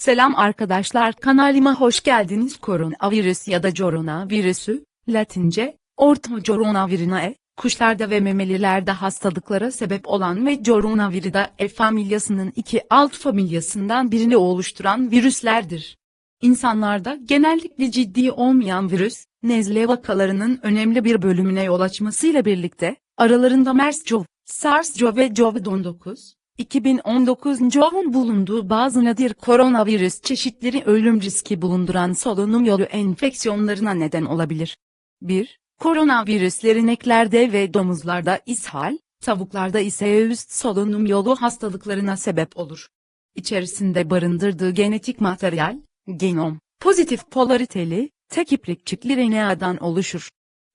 Selam arkadaşlar kanalıma hoş geldiniz. Koronavirüs ya da coronavirüsü, Latince, orta coronavirinae, kuşlarda ve memelilerde hastalıklara sebep olan ve coronavirida familyasının iki alt familyasından birini oluşturan virüslerdir. İnsanlarda genellikle ciddi olmayan virüs, nezle vakalarının önemli bir bölümüne yol açmasıyla birlikte, aralarında MERS-CoV, SARS-CoV ve COVID-19, 2019'un bulunduğu bazı nadir koronavirüs çeşitleri ölüm riski bulunduran solunum yolu enfeksiyonlarına neden olabilir. 1. Koronavirüsler ineklerde ve domuzlarda ishal, tavuklarda ise üst solunum yolu hastalıklarına sebep olur. İçerisinde barındırdığı genetik materyal, genom, pozitif polariteli, tek iplik çiftli RNA'dan oluşur.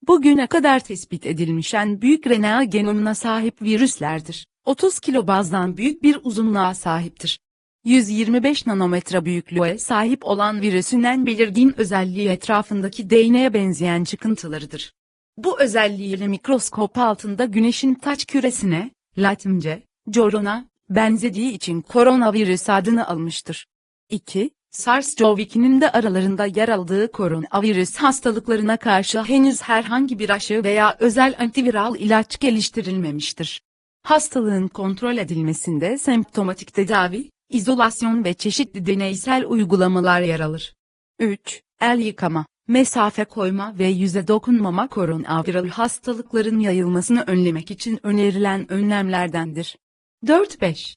Bugüne kadar tespit edilmiş en büyük RNA genomuna sahip virüslerdir. 30 kilobazdan büyük bir uzunluğa sahiptir. 125 nanometre büyüklüğe sahip olan virüsün en belirgin özelliği etrafındaki DNA'ya benzeyen çıkıntılarıdır. Bu özelliğiyle mikroskop altında güneşin taç küresine, Latince, corona, benzediği için koronavirüs adını almıştır. 2. SARS-CoV-2'nin de aralarında yer aldığı koronavirüs hastalıklarına karşı henüz herhangi bir aşı veya özel antiviral ilaç geliştirilmemiştir. Hastalığın kontrol edilmesinde semptomatik tedavi, izolasyon ve çeşitli deneysel uygulamalar yer alır. 3. El yıkama, mesafe koyma ve yüze dokunmama koronaviral hastalıkların yayılmasını önlemek için önerilen önlemlerdendir. 4-5.